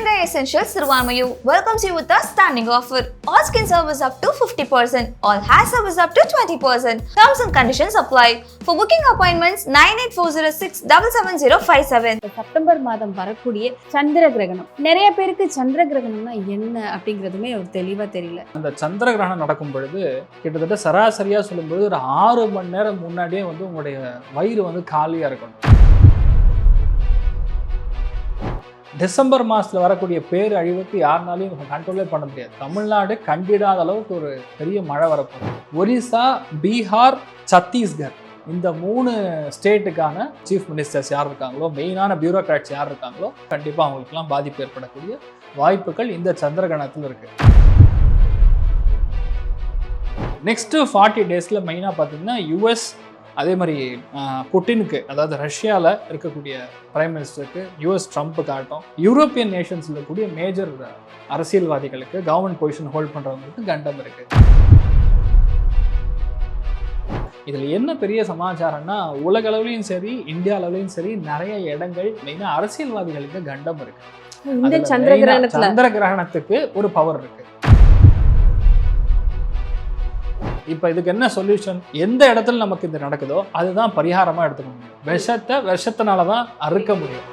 Verenga Essentials Sirvamayu welcomes you with a standing offer. All skin service up to 50%, all hair service up to 20%. Terms and conditions apply. For booking appointments, 98406 77057. இப்ப September மாதம் வரக்கூடிய சந்திர கிரகணம் நிறைய பேருக்கு சந்திர கிரகணம்னா என்ன அப்படிங்கிறதுமே ஒரு தெளிவா தெரியல அந்த சந்திர கிரகணம் நடக்கும் பொழுது கிட்டத்தட்ட சராசரியாக சொல்லும்போது ஒரு ஆறு மணி நேரம் முன்னாடியே வந்து உங்களுடைய வயிறு வந்து காலியாக இருக்கணும் டிசம்பர் மாதத்தில் வரக்கூடிய பேர் அழிவுக்கு யாருனாலையும் கண்ட்ரோலே பண்ண முடியாது. தமிழ்நாடு கண்டிடாத அளவுக்கு ஒரு பெரிய மழை வரப்போகுது. ஒரிசா பீகார் சத்தீஸ்கர் இந்த மூணு ஸ்டேட்டுக்கான சீஃப் மினிஸ்டர்ஸ் யார் இருக்காங்களோ மெயினான பியூரோக்ராட்ஸ் யார் இருக்காங்களோ கண்டிப்பாக அவங்களுக்குலாம் பாதிப்பு ஏற்படக்கூடிய வாய்ப்புகள் இந்த சந்திரகணத்தில் இருக்குது நெக்ஸ்ட்டு ஃபார்ட்டி டேஸில் மெயினாக பார்த்தீங்கன்னா யூஎஸ் அதே மாதிரி புட்டினுக்கு அதாவது ரஷ்யாவில் இருக்கக்கூடிய பிரைம் மினிஸ்டருக்கு யூஎஸ் ட்ரம்ப்புக்கு ஆகட்டும் யூரோப்பியன் நேஷன்ஸில் இருக்கக்கூடிய மேஜர் அரசியல்வாதிகளுக்கு கவர்மெண்ட் பொசிஷன் ஹோல்ட் பண்ணுறவங்களுக்கு கண்டம் இருக்கு. இதில் என்ன பெரிய சமாச்சாரம்னா உலக அளவுலையும் சரி இந்தியா அளவுலையும் சரி நிறைய இடங்கள் மெயினாக அரசியல்வாதிகளுக்கு கண்டம் இருக்கு. சந்திர கிரகணத்துக்கு ஒரு பவர் இருக்கு. இப்போ இதுக்கு என்ன சொல்யூஷன் எந்த இடத்துல நமக்கு இது நடக்குதோ அதுதான் பரிகாரமா எடுத்துக்க முடியும். விஷத்தை விஷத்தினால தான் அறுக்க முடியும்.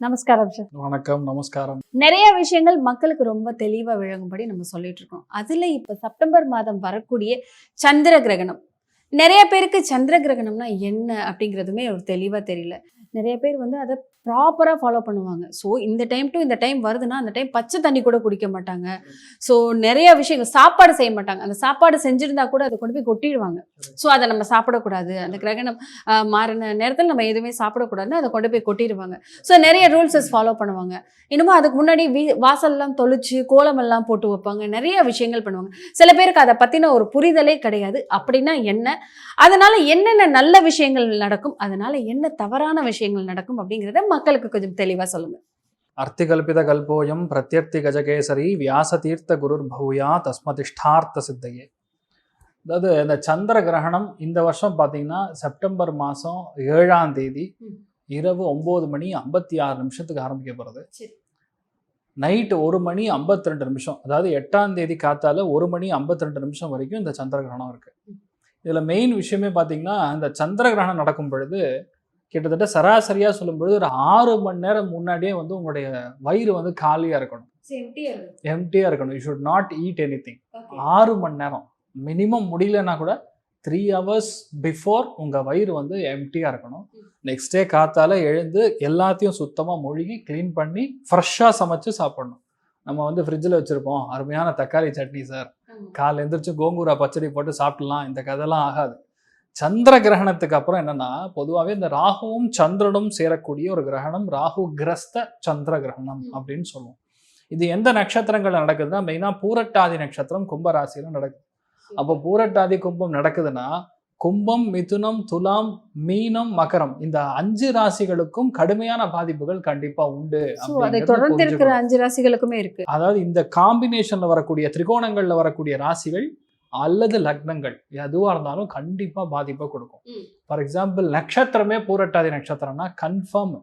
நமஸ்காரம் சார். வணக்கம் நமஸ்காரம். நிறைய விஷயங்கள் மக்களுக்கு ரொம்ப தெளிவா விளங்கும்படி நம்ம சொல்லிட்டு இருக்கோம். அதுல இப்ப செப்டம்பர் மாதம் வரக்கூடிய சந்திர கிரகணம். நிறைய பேருக்கு சந்திர கிரகணம்னா என்ன அப்படிங்கிறதுமே ஒரு தெளிவா தெரியல. நிறைய பேர் வந்து அதை ப்ராப்பராக ஃபாலோ பண்ணுவாங்க. ஸோ இந்த டைம் டு இந்த டைம் வருதுன்னா அந்த டைம் பச்சை தண்ணி கூட குடிக்க மாட்டாங்க. ஸோ நிறைய விஷயங்கள் சாப்பாடு செய்ய மாட்டாங்க. அந்த சாப்பாடு செஞ்சுருந்தா கூட அதை கொண்டு போய் கொட்டிடுவாங்க. ஸோ அதை நம்ம சாப்பிடக்கூடாது. அந்த கிரகணம் மாறின நேரத்தில் நம்ம எதுவுமே சாப்பிடக்கூடாதுன்னு அதை கொண்டு போய் கொட்டிடுவாங்க. ஸோ நிறைய ரூல்ஸஸ் ஃபாலோ பண்ணுவாங்க. இன்னமும் அதுக்கு முன்னாடி வீ வாசல்லாம் தொளிச்சு கோலமெல்லாம் போட்டு வைப்பாங்க. நிறைய விஷயங்கள் பண்ணுவாங்க. சில பேருக்கு அதை பற்றின ஒரு புரிதலே கிடையாது. அப்படின்னா என்ன? அதனால் என்னென்ன நல்ல விஷயங்கள் நடக்கும்? அதனால் என்ன தவறான விஷயங்கள் நடக்கும்? அப்படிங்கிறத மக்களுக்கு கொஞ்சம் தெளிவாக சொல்லுங்க. அர்த்திகல்பித கல்போயம் பிரத்யர்த்தி கஜகேசரி வியாசதீர்த்த குருர் பௌயா தஸ்மதிஷ்டார்த்த சித்தையே. அதாவது இந்த சந்திர கிரகணம் இந்த வருஷம் பார்த்தீங்கன்னா செப்டம்பர் மாதம் ஏழாம் தேதி. இரவு ஒம்பது மணி ஐம்பத்தி ஆறு நிமிஷத்துக்கு ஆரம்பிக்க போகிறது. நைட்டு ஒரு மணி 52 ரெண்டு நிமிஷம் அதாவது எட்டாம் தேதி காத்தால ஒரு மணி 52 ரெண்டு நிமிஷம் வரைக்கும் இந்த சந்திர கிரகணம் இருக்கு. இதில் மெயின் விஷயமே பார்த்தீங்கன்னா இந்த சந்திர கிரகணம் நடக்கும் பொழுது கிட்டத்தட்ட சராசரியாக சொல்லும் பொழுது ஒரு ஆறு மணி நேரம் முன்னாடியே வந்து உங்களுடைய வயிறு வந்து காலியாக இருக்கணும். எம்டியாக இருக்கணும். You should not eat any ஆறு மணி நேரம். மினிமம் முடியலன்னா கூட த்ரீ ஹவர்ஸ் பிஃபோர் உங்கள் வயிறு வந்து எம்டியாக இருக்கணும். நெக்ஸ்ட் டே காத்தால எழுந்து எல்லாத்தையும் சுத்தமாக மொழுகி க்ளீன் பண்ணி ஃப்ரெஷ்ஷாக சமைச்சு சாப்பிடணும். நம்ம வந்து ஃப்ரிட்ஜில் வச்சுருப்போம். அருமையான தக்காளி சட்னி சார் காலை எந்திரிச்சு கோங்கூரா பச்சடி போட்டு சாப்பிடலாம். இந்த கதைலாம் ஆகாது. சந்திர கிரகணத்துக்கு அப்புறம் என்னன்னா பொதுவாகவே இந்த ராகுவும் சந்திரனும் சேரக்கூடிய ஒரு கிரகணம் ராகு கிரஸ்த சந்திர கிரகணம். அப்படின்னு சொல்லுவோம் இது எந்த நட்சத்திரங்கள் நடக்குதுன்னா மெயினாக பூரட்டாதி நட்சத்திரம் கும்பராசியில நடக்குது அப்போ பூரட்டாதி கும்பம் நடக்குதுன்னா கும்பம் மிதுனம் துலாம் மீனம் மகரம் இந்த அஞ்சு ராசிகளுக்கும் கடுமையான பாதிப்புகள் கண்டிப்பா உண்டு அதை தொடர்ந்து இருக்கிற. அஞ்சு ராசிகளுக்குமே இருக்கு அதாவது இந்த காம்பினேஷன்ல வரக்கூடிய திரிகோணங்கள்ல வரக்கூடிய ராசிகள் அல்லது லக்னங்கள் எதுவா இருந்தாலும் கண்டிப்பா பாதிப்பை கொடுக்கும். ஃபார் எக்ஸாம்பிள் நட்சத்திரமே பூரட்டாதி நட்சத்திரம்னா கன்ஃபார்ம்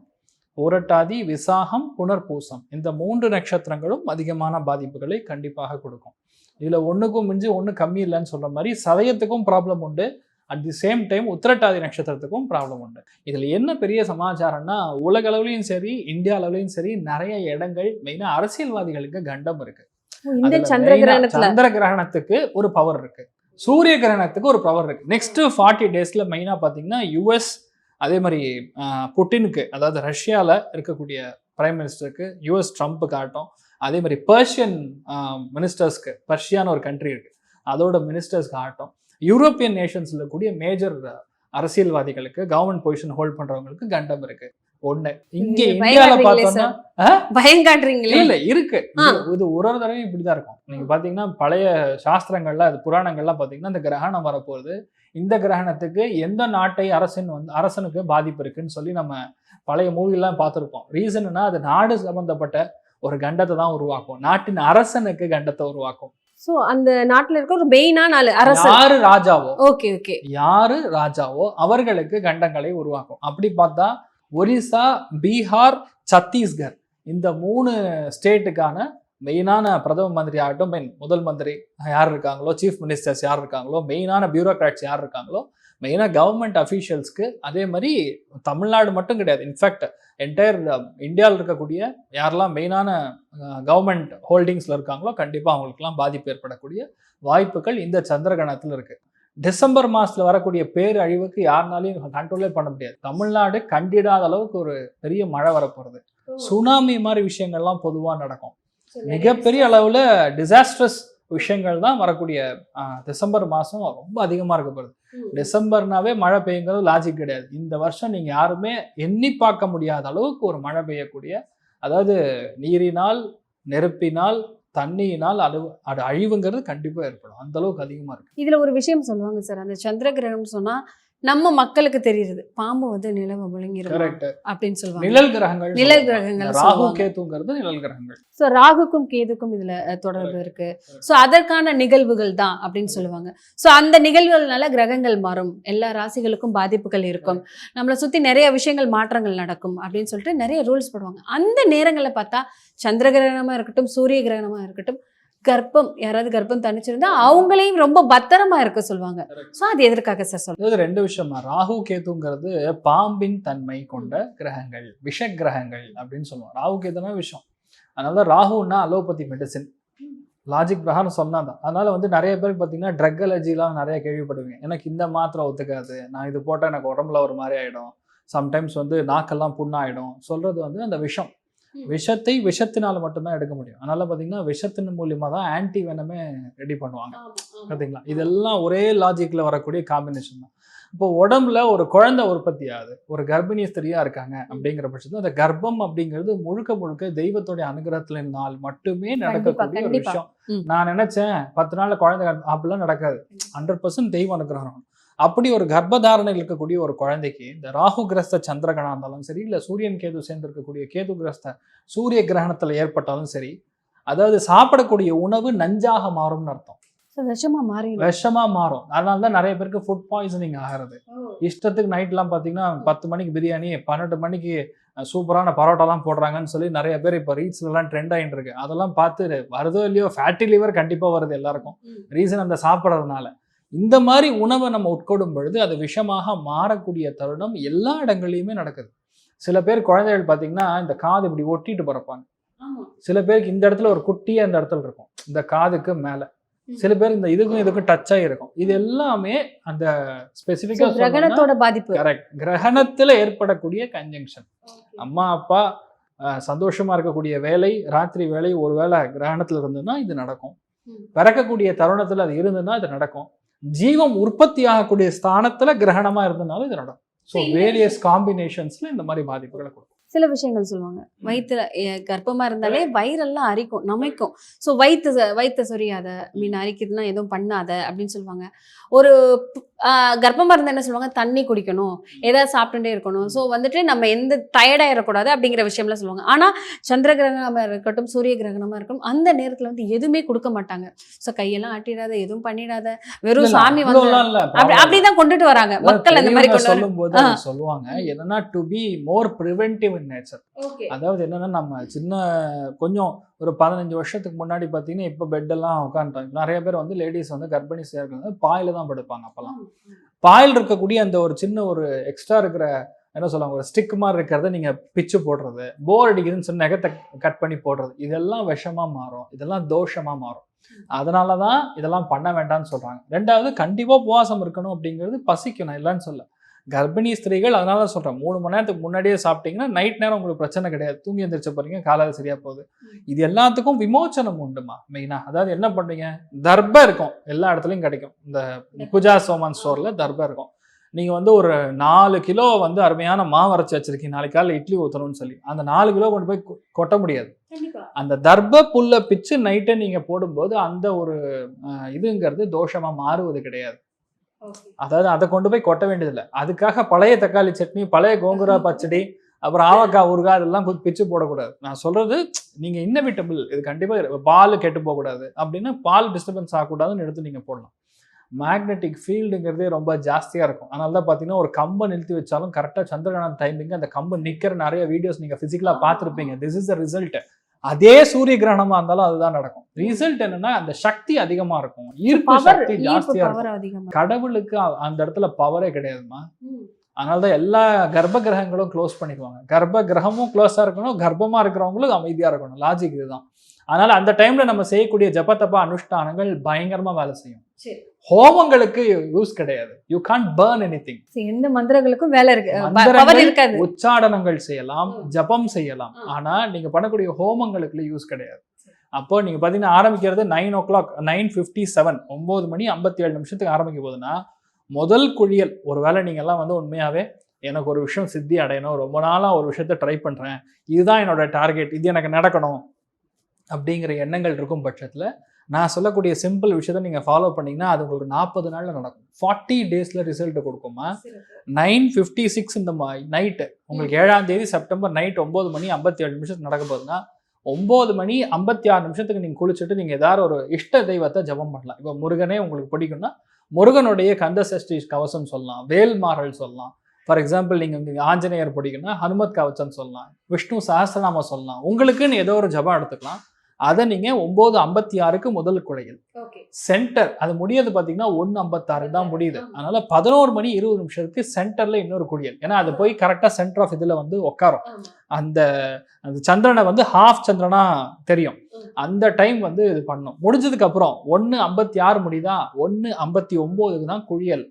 பூரட்டாதி விசாகம் புனர்பூசம். இந்த மூன்று நட்சத்திரங்களும் அதிகமான பாதிப்புகளை கண்டிப்பாக கொடுக்கும். இதுல ஒண்ணுக்கும் மிஞ்சி ஒண்ணு கம்மி இல்லைன்னு சொல்ற மாதிரி சதயத்துக்கும் ப்ராப்ளம் உண்டு. At the same time Uthirattathi நட்சத்திரத்துக்கும் ப்ராப்ளம் உண்டு. இதுல என்ன பெரிய சமாச்சாரம்னா உலக அளவுலையும் சரி இந்தியா அளவுலையும் சரி நிறைய இடங்கள் மெயினா அரசியல்வாதிகளுக்கு கண்டம் இருக்கு. இந்த சந்திர கிரகணத்துல சந்திர கிரகணத்துக்கு ஒரு பவர் இருக்கு. சூரிய கிரகணத்துக்கு ஒரு பவர் இருக்கு. நெக்ஸ்ட் ஃபார்ட்டி டேஸ்ல மெயினா பாத்தீங்கன்னா யுஎஸ் அதே மாதிரி புட்டினுக்கு அதாவது ரஷ்யால இருக்கக்கூடிய பிரைம் மினிஸ்டருக்கு யுஎஸ் ட்ரம்ப்புக்கு ஆகட்டும் அதே மாதிரி பர்ஷியன் மினிஸ்டர்ஸ்க்கு பர்ஷியான்னு ஒரு கண்ட்ரி இருக்கு. அதோட மினிஸ்டர்ஸ்க்கு ஆகட்டும் யூரோப்பியன் நேஷன்ஸ்ல கூடிய மேஜர் அரசியல்வாதிகளுக்கு கவர்மெண்ட் பொசிஷன் ஹோல்ட் பண்றவங்களுக்கு கண்டம் இருக்கு. ஒண்ணு. இங்க இந்தியால பார்த்தோம்னா பயம் காட்டுறீங்களே இல்ல இருக்கு. இது- ஒரு ஒரு தடவையும் இப்படிதான் இருக்கும். நீங்க பாத்தீங்கன்னா பழைய சாஸ்திரங்கள்ல அது புராணங்கள்லாம் பாத்தீங்கன்னா இந்த கிரகணம் வரப்போகுது. இந்த கிரகணத்துக்கு எந்த நாட்டை அரசன் வந்து அரசனுக்கு பாதிப்பு இருக்குன்னு சொல்லி நம்ம பழைய மூவிலாம் பார்த்துருப்போம். ரீசன்னா அது நாடு சம்பந்தப்பட்ட ஒரு கண்டத்தை தான் உருவாக்கும். நாட்டின் அரசனுக்கு கண்டத்தை உருவாக்கும். சோ அந்த நாட்டுல இருக்க ஒரு மெயினான ஆளு அரசன். யாரு ராஜாவோ? ஓகே ஓகே யாரு ராஜாவோ? அவர்களுக்கு கண்டங்களை உருவாக்கும். அப்படி பார்த்தா ஒரிசா பீகார் சத்தீஸ்கர். இந்த மூணு ஸ்டேட்டுக்கான மெயினான பிரதம மந்திரி ஆகட்டும் மெயின் முதல் மந்திரி யார் இருக்காங்களோ சீஃப் மினிஸ்டர்ஸ் யார் இருக்காங்களோ மெயினான பியூரோக்ராட்ஸ் யார் இருக்காங்களோ மெயினாக கவர்மெண்ட் அஃபீஷியல்ஸ்க்கு அதே மாதிரி தமிழ்நாடு மட்டும் கிடையாது. இன்ஃபேக்ட் என்டையர் um, இந்தியாவில் இருக்கக்கூடிய யாரெல்லாம் மெயினான uh, கவர்மெண்ட் ஹோல்டிங்ஸில் இருக்காங்களோ கண்டிப்பாக அவங்களுக்குலாம் பாதிப்பு ஏற்படக்கூடிய வாய்ப்புகள் இந்த சந்திரகணத்தில் இருக்குது டிசம்பர் மாசத்துல வரக்கூடிய பேர் அழிவுக்கு யாருனாலையும் கண்ட்ரோலே பண்ண முடியாது. தமிழ்நாடு கண்டிடாத அளவுக்கு ஒரு பெரிய மழை வரப்போறது. சுனாமி மாதிரி விஷயங்கள்லாம் பொதுவா நடக்கும். மிகப்பெரிய அளவுல டிசாஸ்ட்ரஸ் விஷயங்கள் தான் வரக்கூடிய டிசம்பர் மாசம் ரொம்ப அதிகமா இருக்க போகுது. டிசம்பர்னாவே மழை பெய்யுங்கிறது லாஜிக் கிடையாது. இந்த வருஷம் நீங்க யாருமே எண்ணி பார்க்க முடியாத அளவுக்கு ஒரு மழை பெய்யக்கூடிய அதாவது நீரினால் நெருப்பினால் தண்ணியினால் அழிவு அது அழிவுங்கிறது கண்டிப்பாக ஏற்படும். அந்த அளவுக்கு அதிகமா இருக்கு. இதுல ஒரு விஷயம் சொல்லுவாங்க சார். அந்த சந்திர கிரகணம் சொன்னால் நம்ம மக்களுக்கு தெரியுது பாம்பு வந்து நிலவை கரெக்ட் அப்படின்னு சொல்லுவாங்க. நிழல் கிரகங்கள் நிழல். கிரகங்கள் ராகு. கேத்துங்கிறது நிழல் கிரகங்கள். ஸோ ராகுக்கும் கேதுக்கும் இதுல தொடர்பு இருக்கு. ஸோ அதற்கான நிகழ்வுகள் தான் அப்படின்னு சொல்லுவாங்க. ஸோ அந்த நிகழ்வுகள்னால கிரகங்கள் மாறும். எல்லா ராசிகளுக்கும் பாதிப்புகள் இருக்கும். நம்மளை சுத்தி நிறைய விஷயங்கள் மாற்றங்கள் நடக்கும் அப்படின்னு சொல்லிட்டு நிறைய ரூல்ஸ் போடுவாங்க. அந்த நேரங்களில் பார்த்தா சந்திர கிரகணமா இருக்கட்டும் சூரிய கிரகணமா இருக்கட்டும் கர்ப்பம் யாராவது கர்ப்பம் தனிச்சிருந்தா அவங்களையும் ரொம்ப பத்திரமா இருக்க சொல்லுவாங்க. ஸோ அது எதற்காக சார் சொல்லுங்க ரெண்டு விஷயமா? ராகு கேத்துங்கிறது பாம்பின் தன்மை கொண்ட கிரகங்கள் விஷ கிரகங்கள் அப்படின்னு சொல்லுவோம். ராகு கேத்துனா விஷம். அதனால ராகுன்னா அலோபதி மெடிசின் லாஜிக் பிரகாரம் சொன்னாதான். அதனால வந்து நிறைய பேருக்கு பார்த்தீங்கன்னா ட்ரக் அலர்ஜிலாம் நிறைய கேள்விப்படுவீங்க. எனக்கு இந்த மாத்திரை ஒத்துக்காது. நான் இது போட்டால் எனக்கு உடம்புல ஒரு மாதிரி ஆயிடும். சம்டைம்ஸ் வந்து நாக்கெல்லாம் புண்ணாயிடும். சொல்றது வந்து அந்த விஷம். விஷத்தை விஷத்தினால மட்டும்தான் எடுக்க முடியும். அதனால பார்த்தீங்கன்னா விஷத்தின் மூலியமா தான் ஆன்டி வெனமே ரெடி பண்ணுவாங்க. பார்த்தீங்களா இதெல்லாம் ஒரே லாஜிக்ல வரக்கூடிய காம்பினேஷன் தான். இப்போ உடம்புல ஒரு குழந்தை உற்பத்தி ஆகுது ஒரு கர்ப்பிணி ஸ்திரியா இருக்காங்க அப்படிங்கிற பட்சத்தில் அந்த கர்ப்பம் அப்படிங்கிறது முழுக்க முழுக்க தெய்வத்துடைய அனுகிரகத்தினால் மட்டுமே நடக்கக்கூடிய ஒரு. விஷயம். நான் நினைச்சேன் பத்து நாள்ல குழந்தை அப்படிலாம் நடக்காது. ஹண்ட்ரட் பர்சன்ட் தெய்வ அனுகிரகம். அப்படி ஒரு கர்ப்பதாரணையில் இருக்கக்கூடிய ஒரு குழந்தைக்கு இந்த ராகு கிரஸ்த சந்திரகணம் இருந்தாலும் சரி இல்ல சூரியன் கேது சேர்ந்து இருக்கக்கூடிய கேது கிரஸ்த சூரிய கிரகணத்துல ஏற்பட்டாலும் சரி அதாவது சாப்பிடக்கூடிய உணவு நஞ்சாக மாறும்னு அர்த்தம். விஷமா மாறி விஷமா மாறும். அதனால தான் நிறைய பேருக்கு ஃபுட் பாய்சனிங் ஆகிறது. இஷ்டத்துக்கு நைட்லாம் பார்த்தீங்கன்னா பத்து மணிக்கு பிரியாணி பன்னெண்டு மணிக்கு சூப்பரான பரோட்டாலாம் போடுறாங்கன்னு சொல்லி நிறைய பேர் இப்போ ரீல்ஸ்லாம் ட்ரெண்ட் ஆகிட்டு இருக்கு அதெல்லாம் பார்த்து வருதோ இல்லையோ ஃபேட்டி லிவர் கண்டிப்பாக வருது எல்லாருக்கும். ரீசன் அந்த சாப்பிட்றதுனால. இந்த மாதிரி உணவை நம்ம உட்கொள்ளும் பொழுது அது விஷமாக மாறக்கூடிய தருணம் எல்லா இடங்கள்லையுமே நடக்குது. சில பேர் குழந்தைகள் பார்த்தீங்கன்னா இந்த காது இப்படி ஒட்டிட்டு பிறப்பாங்க. சில பேருக்கு இந்த இடத்துல ஒரு குட்டியே அந்த இடத்துல இருக்கும். இந்த காதுக்கு மேல. சில பேர் இந்த இதுக்கும் இதுக்கும் டச் ஆகிருக்கும் இது எல்லாமே அந்த ஸ்பெசிஃபிக்கா கிரகணத்தோட பாதிப்பு. கரெக்ட் கிரகணத்துல ஏற்படக்கூடிய கன்ஜங்ஷன் அம்மா அப்பா சந்தோஷமா இருக்கக்கூடிய வேலை ராத்திரி வேலை ஒருவேளை கிரகணத்துல இருந்ததுன்னா இது நடக்கும். பிறக்கக்கூடிய தருணத்துல அது இருந்ததுன்னா இது நடக்கும். ஜீவம் உற்பத்தி ஆகக்கூடிய ஸ்தானத்துல கிரகணமா இருந்ததுனால இது நடக்கும். ஸோ. வேரியஸ் காம்பினேஷன்ஸ்ல இந்த மாதிரி பாதிப்புகளை கொடுக்கும். சில விஷயங்கள் சொல்லுவாங்க. வயிற்றுல கர்ப்பமா இருந்தாலே வயிறெல்லாம் அரிக்கும் நமைக்கும். ஸோ வயிற்று வயிற்று சொரியாத மீன் அரிக்கிறதுலாம் எதுவும் பண்ணாத அப்படின்னு சொல்லுவாங்க. ஒரு ப்- ஆஹ் கர்ப்பமா இருந்தா என்ன சொல்லுவாங்க? தண்ணி குடிக்கணும். ஏதாவது சாப்பிட்டுட்டே இருக்கணும். ஸோ வந்துட்டு நம்ம எந்த டயர்டாயிடக்கூடாது அப்படிங்கிற விஷயம்லாம் சொல்லுவாங்க. ஆனா சந்திர கிரகணமா இருக்கட்டும் சூரிய கிரகணமா இருக்கட்டும் அந்த நேரத்துல வந்து எதுவுமே கொடுக்க மாட்டாங்க. ஸோ கையெல்லாம் ஆட்டிடாத எதுவும் பண்ணிடாத. வெறும் சாமி வந்து அப்படி அப்படிதான் கொண்டுட்டு வராங்க. மக்கள் அந்த மாதிரி ஆ. அது சொல்லுவாங்க என்னன்னா to be more preventive in nature அதாவது என்னன்னா நம்ம சின்ன கொஞ்சம் ஒரு பதினஞ்சு வருஷத்துக்கு முன்னாடி பார்த்தீங்கன்னா இப்போ பெட்டெல்லாம் உட்காந்துட்டாங்க நிறைய பேர் வந்து லேடிஸ் வந்து கர்ப்பிணி சேர்க்கிறது பாயில தான் படுப்பாங்க அப்பெல்லாம். பாயில் இருக்கக்கூடிய அந்த ஒரு சின்ன ஒரு எக்ஸ்ட்ரா இருக்கிற என்ன சொல்லுவாங்க ஒரு ஸ்டிக் மாதிரி இருக்கிறத நீங்க பிச்சு போடுறது போர் அடிக்குதுன்னு சொல்லி நகத்தை கட் பண்ணி போடுறது இதெல்லாம் விஷமா மாறும். இதெல்லாம் தோஷமா மாறும். அதனால தான் இதெல்லாம் பண்ண வேண்டாம்னு சொல்றாங்க. ரெண்டாவது கண்டிப்பா உபவாசம் இருக்கணும் அப்படிங்கிறது பசிக்கும் நான் இல்லைன்னு சொல்ல. கர்ப்பிணி ஸ்திரீகள் அதனால தான் சொல்றேன். மூணு மணி நேரத்துக்கு முன்னாடியே சாப்பிட்டீங்கன்னா நைட் நேரம் உங்களுக்கு பிரச்சனை கிடையாது. தூங்கி எந்திரிச்ச போறீங்க காலையில் சரியா போகுது. இது எல்லாத்துக்கும் விமோச்சனம் உண்டுமா? மெயினா? அதாவது என்ன பண்றீங்க? தர்ப இருக்கும். எல்லா இடத்துலயும் கிடைக்கும். இந்த பூஜா சோமான் ஸ்டோர்ல தர்ப இருக்கும். நீங்க வந்து ஒரு நாலு கிலோ வந்து அருமையான மாவு அரைச்சி வச்சிருக்கீங்க. நாளைக்கு காலையில் இட்லி ஊற்றணும்னு சொல்லி. அந்த நாலு கிலோ கொண்டு போய் கொட்ட முடியாது. அந்த தர்ப புல்ல பிச்சு நைட்டை நீங்க போடும்போது அந்த ஒரு இதுங்கிறது தோஷமா மாறுவது கிடையாது. அதாவது அதை கொண்டு போய் கொட்ட வேண்டியதில்லை. அதுக்காக பழைய தக்காளி சட்னி பழைய கோங்குரா பச்சடி அப்புறம் ஆவக்காய் ஊறுகாய் அதெல்லாம் பிச்சு போடக்கூடாது. நான் சொல்றது நீங்க இன்னவிட்டபிள் இது கண்டிப்பா இரு- பால் கெட்டு போகக்கூடாது. அப்படின்னா பால் டிஸ்டர்பன்ஸ் ஆகக்கூடாதுன்னு எடுத்து நீங்க போடலாம். மேக்னெட்டிக் ஃபீல்டுங்கிறதே ரொம்ப ஜாஸ்தியாக இருக்கும். அதனால தான் பார்த்தீங்கன்னா ஒரு கம்பை நிறுத்தி வச்சாலும் கரெக்டாக சந்திரகிரகணம் டைமிங் அந்த கம்பை நிற்கிற நிறைய வீடியோஸ் நீங்கள் ஃபிசிக்கலாக பார்த்துருப்பீங்க. திஸ் இஸ் த ரிசல்ட் அதே சூரிய கிரகணமா இருந்தாலும் அதுதான் நடக்கும். ரிசல்ட் என்னன்னா அந்த சக்தி அதிகமா இருக்கும். ஈர்ப்பு சக்தி ஜாஸ்தியா இருக்கும். கடவுளுக்கு அந்த இடத்துல பவரே கிடையாதுமா. அதனாலதான் எல்லா கர்ப்ப கிரகங்களும் க்ளோஸ் பண்ணிக்குவாங்க. கர்ப்ப கிரகமும் க்ளோஸா இருக்கணும் கர்ப்பமா இருக்கிறவங்களும் அமைதியா இருக்கணும். லாஜிக் இதுதான். அதனால அந்த டைம்ல நம்ம செய்யக்கூடிய ஜபத்தப்பா அனுஷ்டானங்கள் பயங்கரமா வேலை செய்யும். சரி. ஹோமங்களுக்கு யூஸ் கிடையாது. You can burn anything. சரி, எந்த மந்திரங்களுக்கும் வேலை இருக்கு. இருக்காது. உச்சாடனங்கள் செய்யலாம். ஜபம் செய்யலாம். ஆனா நீங்க பண்ணக்கூடிய ஹோமங்களுக்கு யூஸ் கிடையாது. அப்போ நீங்க பாத்தீங்கன்னா ஆரம்பிக்கிறது nine o'clock nine fifty seven ஒன்பது மணி ஐம்பத்தி ஏழு நிமிஷத்துக்கு ஆரம்பிக்க போகுதுன்னா முதல் குழியல் ஒருவேளை நீங்க எல்லாம் வந்து உண்மையாவே எனக்கு ஒரு விஷயம் சித்தி அடையணும் ரொம்ப நாளா ஒரு விஷயத்த ட்ரை பண்றேன் இதுதான் என்னோட டார்கெட் இது எனக்கு நடக்கணும் அப்படிங்கிற எண்ணங்கள் இருக்கும் பட்சத்துல நான் சொல்லக்கூடிய சிம்பிள் விஷயத்த நீங்க ஃபாலோ பண்ணீங்கன்னா அது உங்களுக்கு நாற்பது நாள்ல நடக்கும். ஃபார்ட்டி டேஸ்ல ரிசல்ட் கொடுக்குமா நைன் ஃபிஃப்டி சிக்ஸ் இந்த நைட்டு உங்களுக்கு ஏழாம் தேதி செப்டம்பர் நைட் ஒம்பது மணி ஐம்பத்தி ஏழு நிமிஷத்துக்கு நடக்க போகுதுன்னா ஒம்பது மணி ஐம்பத்தி ஆறு நிமிஷத்துக்கு நீங்கள் குளிச்சுட்டு நீங்கள் ஏதாவது ஒரு இஷ்ட தெய்வத்தை ஜெபம் பண்ணலாம். இப்போ முருகனே உங்களுக்கு பிடிக்கும்னா முருகனுடைய கந்த சஷ்டி கவசம் சொல்லலாம் வேல்மாறல் சொல்லலாம். ஃபார் எக்ஸாம்பிள் நீங்கள் ஆஞ்சநேயர் பிடிக்கும்னா ஹனுமத் கவச்சம் சொல்லலாம் விஷ்ணு சஹஸ்ரநாமம் சொல்லலாம். உங்களுக்குன்னு ஏதோ ஒரு ஜெபம் எடுத்துக்கலாம். அதை நீங்கள் ஒம்பது ஐம்பத்தி ஆறுக்கு முதல் குழையில் சென்டர் அது முடியாது பார்த்தீங்கன்னா ஒன்று ஐம்பத்தாறு தான் முடியுது. அதனால பதினோரு மணி இருபது நிமிஷத்துக்கு சென்டர்ல இன்னொரு குடியல். ஏன்னா அது போய் கரெக்டாக சென்டர் ஆஃப் இதில் வந்து உட்காரும் அந்த அந்த சந்திரனை வந்து ஹாஃப் சந்திரனா தெரியும். அந்த டைம் வந்து இது பண்ணும். முடிஞ்சதுக்கு அப்புறம் ஒன்று ஐம்பத்தி ஆறு முடியுதா? ஒன்று ஐம்பத்தி ஒம்போதுக்கு தான் குழியல்.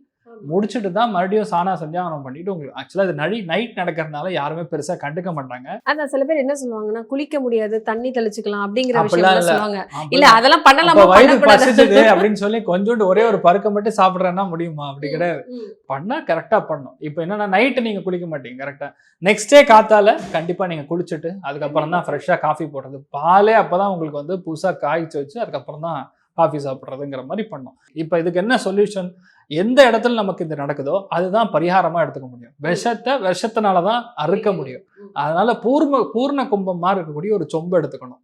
முடிச்சுட்டு தான் மறுபடியும் சானா சந்தியாவனம் பண்ணிட்டு உங்களுக்கு ஆக்சுவலாக இது நடி நைட் நடக்கிறதுனால யாருமே பெருசா கண்டுக்க மாட்டாங்க. அதான் சில பேர் என்ன சொல்லுவாங்கன்னா குளிக்க முடியாது தண்ணி தெளிச்சுக்கலாம் அப்படிங்கிற விஷயம். சொல்லுவாங்க. இல்ல அதெல்லாம் பண்ணலாமா? வயிறு பசிச்சுது அப்படின்னு சொல்லி கொஞ்சோண்டு ஒரே ஒரு பருக்க மட்டும் சாப்பிடுறேன்னா முடியுமா? அப்படி கிடையாது. பண்ணா கரெக்டா பண்ணும். இப்போ என்னன்னா நைட்டு நீங்க குளிக்க மாட்டீங்க கரெக்டா நெக்ஸ்ட் டே காத்தால கண்டிப்பா நீங்க குளிச்சுட்டு அதுக்கப்புறம் தான் ஃப்ரெஷ்ஷா காஃபி போடுறது. பாலே அப்பதான் உங்களுக்கு வந்து புதுசா காய்ச்சி வச்சு அதுக்கப்புறம் தான் காஃபி சாப்பிட்றதுங்கிற மாதிரி பண்ணும். இப்போ இதுக்கு என்ன சொல்யூஷன் எந்த இடத்துல நமக்கு இது நடக்குதோ அதுதான் பரிகாரமா எடுத்துக்க முடியும். விஷத்தை விஷத்தினால தான் அறுக்க முடியும். அதனால பூர்ண கும்பம் மாதிரி இருக்கக்கூடிய ஒரு சொம்பு எடுத்துக்கணும்.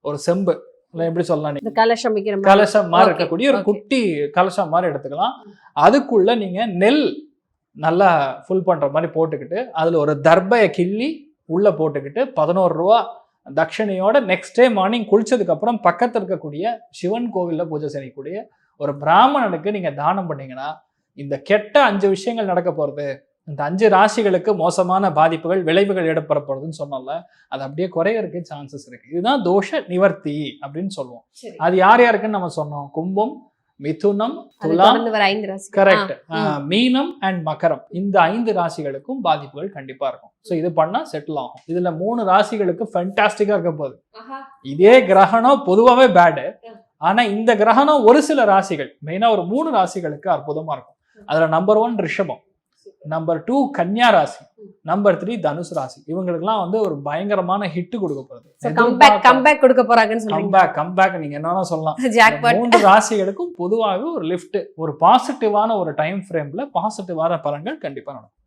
ஒரு செம்பு. இல்லை எப்படி சொல்லலாம் கலசம் கலசம் மாதிரி இருக்கக்கூடிய ஒரு. குட்டி கலசம் மாதிரி எடுத்துக்கலாம். அதுக்குள்ள நீங்க நெல் நல்லா ஃபுல் பண்ற மாதிரி போட்டுக்கிட்டு அதுல ஒரு தர்பையை கிள்ளி உள்ள போட்டுக்கிட்டு பதினோரு ரூபா தட்சணையோட நெக்ஸ்ட் டே மார்னிங் குளிச்சதுக்கு அப்புறம் பக்கத்துல இருக்கக்கூடிய சிவன் கோவில்ல பூஜை செய்யக்கூடிய ஒரு பிராமணனுக்கு நீங்க தானம் பண்ணீங்கன்னா இந்த கெட்ட அஞ்சு விஷயங்கள் நடக்க போறது இந்த அஞ்சு ராசிகளுக்கு மோசமான பாதிப்புகள் விளைவுகள் ஏற்பட போறதுன்னு சொன்னோம்ல அது அப்படியே குறையறதுக்கு சான்சஸ் இருக்கு. இதுதான் தோஷ நிவர்த்தி அப்படின்னு சொல்லுவோம். அது யார் யாருக்குன்னு நம்ம சொன்னோம்? கும்பம் மிதுனம் துலாம் கரெக்ட். மீனம் அண்ட் மகரம். இந்த ஐந்து ராசிகளுக்கும் பாதிப்புகள் கண்டிப்பா இருக்கும். ஸோ இது பண்ணா செட்டில் ஆகும். இதுல மூணு ராசிகளுக்கு ஃபென்டாஸ்டிக்கா இருக்க போகுது. இதே கிரகணம் பொதுவாகவே பேடு ஆனா இந்த கிரகணம் ஒரு சில ராசிகள் மெயினா ஒரு மூணு ராசிகளுக்கு அற்புதமா இருக்கும். அதுல நம்பர் ஒன் ரிஷபம் நம்பர் டூ கன்னியா ராசி நம்பர் த்ரீ தனுசு ராசி. இவங்களுக்குலாம் வந்து ஒரு பயங்கரமான ஹிட் கொடுக்க comeback போகுது comeback கொடுக்க போறாங்கன்னு சொல்றீங்க கம்பேக் கம்பேக் நீங்க என்னன்னா சொல்லலாம். மூன்று ராசிகளுக்கும் பொதுவாகவே ஒரு லிஃப்ட் ஒரு பாசிட்டிவான ஒரு டைம் ஃப்ரேம்ல பாசிட்டிவான பலன்கள் கண்டிப்பா நடக்கும்.